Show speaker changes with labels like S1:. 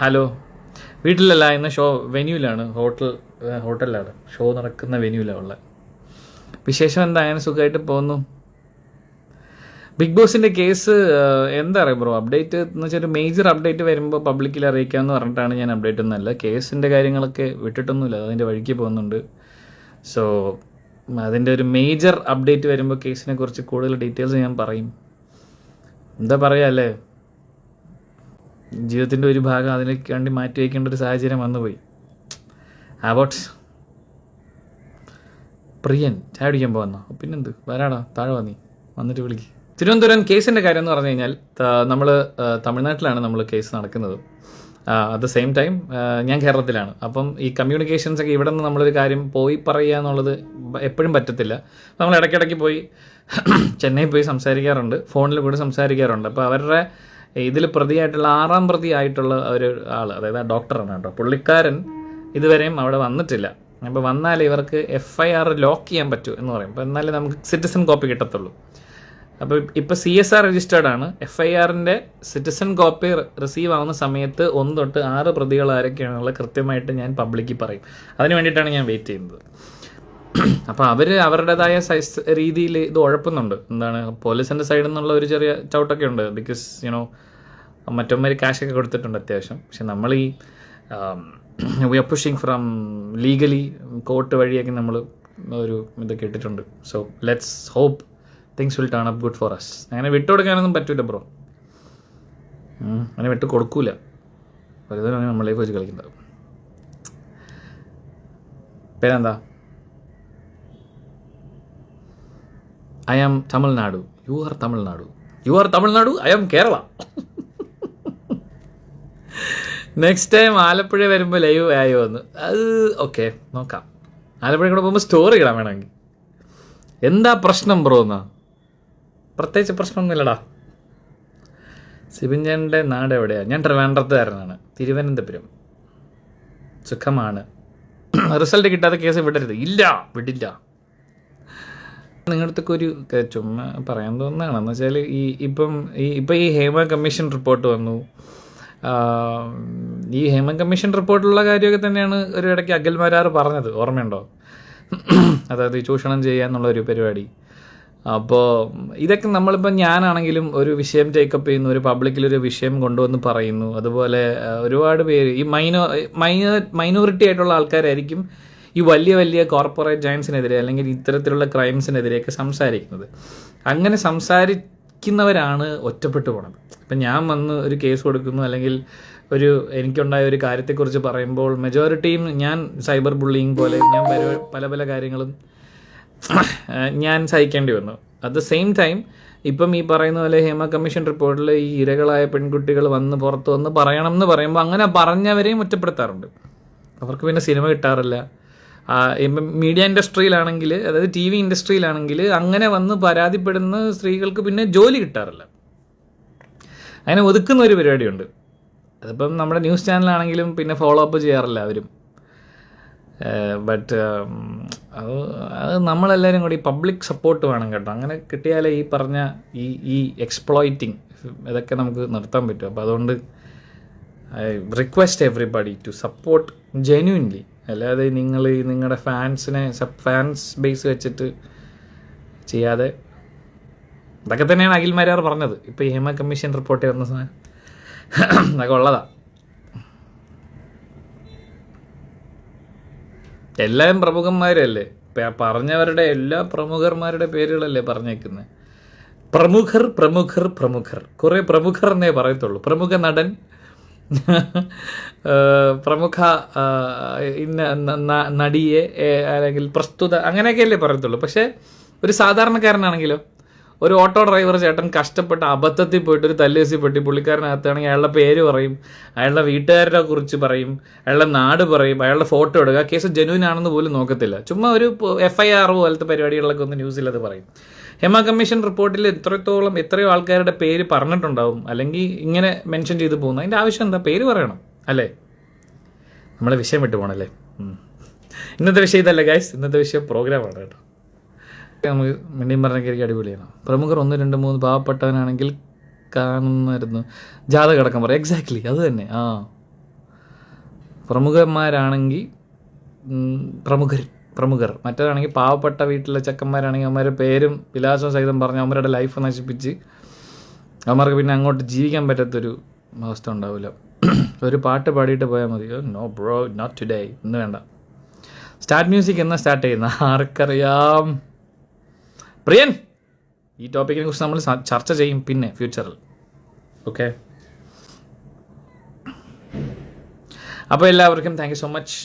S1: Hello. വീട്ടിലല്ല ഇന്ന് show വെന്യൂലാണ്. ഹോട്ടൽ ഹോട്ടലിലാണ്. ഷോ നടക്കുന്ന വെന്യൂലാണ് ഉള്ളത് വിശേഷം എന്താ? അങ്ങനെ സുഖമായിട്ട് പോകുന്നു. ബിഗ് ബോസിന്റെ കേസ് എന്താ പറയുക ബ്രോ? അപ്ഡേറ്റ് എന്ന് വെച്ചാൽ ഒരു മേജർ അപ്ഡേറ്റ് വരുമ്പോൾ പബ്ലിക്കിൽ അറിയിക്കാം എന്ന് പറഞ്ഞിട്ടാണ് ഞാൻ അപ്ഡേറ്റ് ഒന്നല്ല കേസിന്റെ കാര്യങ്ങളൊക്കെ വിട്ടിട്ടൊന്നുമില്ല. അതിന്റെ വഴിക്ക് പോകുന്നുണ്ട്. സോ അതിന്റെ ഒരു മേജർ അപ്ഡേറ്റ് വരുമ്പോൾ കേസിനെ കുറിച്ച് കൂടുതൽ ഡീറ്റെയിൽസ് ഞാൻ പറയും. എന്താ പറയുക അല്ലേ? ജീവിതത്തിന്റെ ഒരു ഭാഗം അതിലേക്ക് വേണ്ടി മാറ്റി വയ്ക്കേണ്ട ഒരു സാഹചര്യം വന്നുപോയി. അബോട്ട് പ്രിയൻ ചായ കുടിക്കാൻ പോകുന്നോ പിന്നെന്ത്? വരാടാ താഴെ വന്നി വന്നിട്ട് വിളിക്ക്. തിരുവനന്തപുരം കേസിന്റെ കാര്യം എന്ന് പറഞ്ഞു കഴിഞ്ഞാൽ നമ്മൾ തമിഴ്നാട്ടിലാണ് നമ്മൾ കേസ് നടക്കുന്നത്. അറ്റ് ദ സെയിം ടൈം ഞാൻ കേരളത്തിലാണ്. അപ്പം ഈ കമ്മ്യൂണിക്കേഷൻസ് ഒക്കെ ഇവിടെ നിന്ന് നമ്മളൊരു കാര്യം പോയി പറയുക എന്നുള്ളത് എപ്പോഴും പറ്റത്തില്ല. നമ്മൾ ഇടയ്ക്കിടയ്ക്ക് പോയി ചെന്നൈ പോയി സംസാരിക്കാറുണ്ട് ഫോണിൽ കൂടി സംസാരിക്കാറുണ്ട്. അപ്പോൾ അവരുടെ ഇതിൽ പ്രതിയായിട്ടുള്ള ആറാം പ്രതി ആയിട്ടുള്ള ഒരു ആൾ അതായത് ആ ഡോക്ടറാണ് കേട്ടോ. പുള്ളിക്കാരൻ ഇതുവരെയും അവിടെ വന്നിട്ടില്ല. അപ്പോൾ വന്നാൽ ഇവർക്ക് എഫ് ഐ ആർ ലോക്ക് ചെയ്യാൻ പറ്റൂ എന്ന് പറയും. അപ്പോൾ എന്നാലേ നമുക്ക് സിറ്റിസൺ കോപ്പി കിട്ടത്തുള്ളൂ. അപ്പോൾ ഇപ്പോൾ സി എസ് ആർ രജിസ്റ്റേർഡ് ആണ്. എഫ് ഐ ആറിന്റെ സിറ്റിസൺ കോപ്പി റിസീവ് ആവുന്ന സമയത്ത് ഒന്ന് തൊട്ട് ആറ് പ്രതികൾ ആരൊക്കെയാണുള്ളത് കൃത്യമായിട്ട് ഞാൻ പബ്ലിക്കിൽ പറയും. അതിന് വേണ്ടിയിട്ടാണ് ഞാൻ വെയിറ്റ് ചെയ്യുന്നത്. അപ്പോൾ അവർ അവരുടേതായ സൈസ് രീതിയിൽ ഇത് ഉഴപ്പുന്നുണ്ട് എന്താണ് പോലീസിന്റെ സൈഡിൽ നിന്നുള്ള ഒരു ചെറിയ ചവിട്ടൊക്കെ ഉണ്ട്. ബിക്കോസ് യുനോ മറ്റൊന്മാർ ക്യാഷ് ഒക്കെ കൊടുത്തിട്ടുണ്ട് അത്യാവശ്യം. പക്ഷെ നമ്മൾ ഈ we are pushing from legally court വഴിയൊക്കെ നമ്മൾ ഒരു ഇതൊക്കെ ഇട്ടിട്ടുണ്ട്. So let's hope things will turn up good for us അങ്ങനെ വിട്ടുകൊടുക്കാനൊന്നും പറ്റൂല ബ്രോ അങ്ങനെ വിട്ട് കൊടുക്കൂല. വെറുതെ നമ്മളെ വെച്ച് കളിക്കുന്നത്. പേരെന്താ? I am Tamil Nadu you are Tamil Nadu you are Tamil Nadu I am Kerala next time Alappuzha വരുമ്പോൾ ലൈവ് ആയോ എന്ന് അത് ഓക്കെ നോക്കാം. ആലപ്പുഴ കൂടെ പോകുമ്പോൾ സ്റ്റോറി ഇടാൻ വേണമെങ്കിൽ. എന്താ പ്രശ്നം ബ്രോ എന്നാ? പ്രത്യേകിച്ച് പ്രശ്നമൊന്നുമില്ലടാ. സിബിൻചാന്റെ നാട് എവിടെയാണ് ഞാൻ ട്രിവാൻഡ്രത്തുകാരനാണ്. തിരുവനന്തപുരം. സുഖമാണ്. റിസൾട്ട് കിട്ടാത്ത കേസ് വിടരുത് ഇല്ല വിടില്ല. നിങ്ങളടുത്തൊക്കെ ഒരു ചുമ്മാ പറയാൻ തോന്നുന്നതാണ്. എന്ന് വെച്ചാൽ ഈ ഇപ്പം ഈ ഇപ്പം ഈ ഹേമ കമ്മീഷൻ റിപ്പോർട്ട് വന്നു. ഈ ഹേമ കമ്മീഷൻ റിപ്പോർട്ടുള്ള കാര്യമൊക്കെ തന്നെയാണ് ഒരു ഇടയ്ക്ക് അഖിൽമാരാർ പറഞ്ഞത്. ഓർമ്മയുണ്ടോ? അതായത് ചൂഷണം ചെയ്യുക എന്നുള്ള ഒരു പരിപാടി. അപ്പോൾ ഇതൊക്കെ നമ്മളിപ്പോൾ ഞാനാണെങ്കിലും ഒരു വിഷയം ടേക്കപ്പ് ചെയ്യുന്നു ഒരു പബ്ലിക്കിൽ ഒരു വിഷയം കൊണ്ടുവന്ന് പറയുന്നു. അതുപോലെ ഒരുപാട് പേര് ഈ മൈനോ മൈനോ മൈനോറിറ്റി ആയിട്ടുള്ള ആൾക്കാരായിരിക്കും ഈ വലിയ വലിയ കോർപ്പറേറ്റ് ജയൻസിനെതിരെ അല്ലെങ്കിൽ ഇത്തരത്തിലുള്ള ക്രൈംസിനെതിരെയൊക്കെ സംസാരിക്കുന്നത്. അങ്ങനെ സംസാരിക്കുന്നവരാണ് ഒറ്റപ്പെട്ടു പോണത്. ഇപ്പം ഞാൻ വന്ന് ഒരു കേസ് കൊടുക്കുന്നു അല്ലെങ്കിൽ ഒരു എനിക്കുണ്ടായ ഒരു കാര്യത്തെക്കുറിച്ച് പറയുമ്പോൾ മെജോറിറ്റിയും ഞാൻ സൈബർ ബുള്ളിങ് പോലെ ഞാൻ പല- പല കാര്യങ്ങളും ഞാൻ സഹിക്കേണ്ടി വന്നു. അറ്റ് ദ സെയിം ടൈം ഇപ്പം ഈ പറയുന്ന പോലെ ഹേമ കമ്മീഷൻ റിപ്പോർട്ടിൽ ഈ ഇരകളായ പെൺകുട്ടികൾ വന്ന് പുറത്ത് വന്ന് പറയണം എന്ന് പറയുമ്പോൾ അങ്ങനെ പറഞ്ഞവരെയും ഒറ്റപ്പെടുത്താറുണ്ട്. അവർക്ക് പിന്നെ സിനിമ കിട്ടാറില്ല. ഇപ്പം മീഡിയ ഇൻഡസ്ട്രിയിലാണെങ്കിൽ അതായത് ടി വി ഇൻഡസ്ട്രിയിലാണെങ്കിൽ അങ്ങനെ വന്ന് പരാതിപ്പെടുന്ന സ്ത്രീകൾക്ക് പിന്നെ ജോലി കിട്ടാറില്ല. അങ്ങനെ ഒതുക്കുന്ന ഒരു പരിപാടിയുണ്ട്. അതിപ്പം നമ്മുടെ ന്യൂസ് ചാനലാണെങ്കിലും പിന്നെ ഫോളോ അപ്പ് ചെയ്യാറില്ല അവരും ബട്ട് അത് അത് നമ്മളെല്ലാവരും കൂടി പബ്ലിക് സപ്പോർട്ട് വേണം കേട്ടോ. അങ്ങനെ കിട്ടിയാലേ ഈ പറഞ്ഞ ഈ ഈ എക്സ്പ്ലോയിറ്റിംഗ് ഇതൊക്കെ നമുക്ക് നിർത്താൻ പറ്റും. അപ്പോൾ അതുകൊണ്ട് I request everybody to support genuinely അല്ലാതെ നിങ്ങൾ നിങ്ങളുടെ ഫാൻസിനെ ഫാൻസ് ബേസ് വെച്ചിട്ട് ചെയ്യാതെ ഇതൊക്കെ തന്നെയാണ് അഖിൽ അഖിൽമാരാർ പറഞ്ഞത്. ഇപ്പോൾ ഹേമ കമ്മീഷൻ റിപ്പോർട്ട് വന്ന സാധനം. അതൊക്കെ ഉള്ളതാ. എല്ലാവരും പ്രമുഖന്മാരല്ലേ? പറഞ്ഞവരുടെ എല്ലാ പ്രമുഖർമാരുടെ പേരുകളല്ലേ പറഞ്ഞേക്കുന്നത് പ്രമുഖർ പ്രമുഖർ പ്രമുഖർ. കുറേ പ്രമുഖർ എന്നേ പറയത്തുള്ളൂ. പ്രമുഖ നടൻ പ്രമുഖ ഇന്ന നടിയെ അല്ലെങ്കിൽ പ്രസ്തുത അങ്ങനെയൊക്കെയല്ലേ പറയത്തുള്ളൂ. പക്ഷേ ഒരു സാധാരണക്കാരനാണെങ്കിലോ ഒരു ഓട്ടോ ഡ്രൈവർ ചേട്ടൻ കഷ്ടപ്പെട്ട് അബദ്ധത്തിൽ പോയിട്ട് ഒരു തല്ലേസി പെട്ടി പുള്ളിക്കാരനകത്താണെങ്കിൽ അയാളുടെ പേര് പറയും അയാളുടെ വീട്ടുകാരുടെ കുറിച്ച് പറയും അയാളുടെ നാട് പറയും അയാളുടെ ഫോട്ടോ എടുക്കുക. കേസ് ജനുവിൻ ആണെന്ന് പോലും നോക്കത്തില്ല. ചുമ്മാ ഒരു എഫ് ഐ ആർ പോലത്തെ പരിപാടികളിലൊക്കെ ഒന്ന് ന്യൂസിൽ അത് പറയും. ഹേമ കമ്മീഷൻ റിപ്പോർട്ടിൽ എത്രത്തോളം എത്രയോ ആൾക്കാരുടെ പേര് പറഞ്ഞിട്ടുണ്ടാവും. അല്ലെങ്കിൽ ഇങ്ങനെ മെൻഷൻ ചെയ്ത് പോകുന്നു. അതിന്റെ ആവശ്യം എന്താ? പേര് പറയണം. അല്ലേ? നമ്മളെ വിഷയം വിട്ടു പോകണല്ലേ ഇന്നത്തെ വിഷയം ഇതല്ല ഗൈസ് ഇന്നത്തെ വിഷയം പ്രോഗ്രാമാണ് കേട്ടോ. നമുക്ക് മിണ്ടിയും പറഞ്ഞ കയറി അടിപൊളിയാണ്. പ്രമുഖർ ഒന്ന് രണ്ട് മൂന്ന് പാവപ്പെട്ടവനാണെങ്കിൽ കാണുന്നായിരുന്നു ജാതകടക്കം പറയാം എക്സാക്ട്ലി അത് തന്നെ. ആ. പ്രമുഖന്മാരാണെങ്കിൽ പ്രമുഖർ പ്രമുഖർ. മറ്റേതാണെങ്കിൽ പാവപ്പെട്ട വീട്ടിലെ ചെക്കന്മാരാണെങ്കിൽ അവന്മാരുടെ പേരും വിലാസവും സഹിതം പറഞ്ഞ് അവന്മാരുടെ ലൈഫ് നശിപ്പിച്ച് അവന്മാർക്ക് പിന്നെ അങ്ങോട്ട് ജീവിക്കാൻ പറ്റാത്തൊരു അവസ്ഥ ഉണ്ടാവില്ല. ഒരു പാട്ട് പാടിയിട്ട് പോയാൽ മതി നോ ബ്രോ നോട്ട് ടുഡേ ഇന്ന് വേണ്ട. സ്റ്റാർട്ട് മ്യൂസിക് എന്നാ സ്റ്റാർട്ട് ചെയ്യുന്ന ആർക്കറിയാം? പ്രിയൻ ഈ ടോപ്പിക്കിനെ കുറിച്ച് നമ്മൾ ചർച്ച ചെയ്യും പിന്നെ ഫ്യൂച്ചറിൽ ഓക്കെ അപ്പോൾ എല്ലാവർക്കും താങ്ക് യു സോ മച്ച്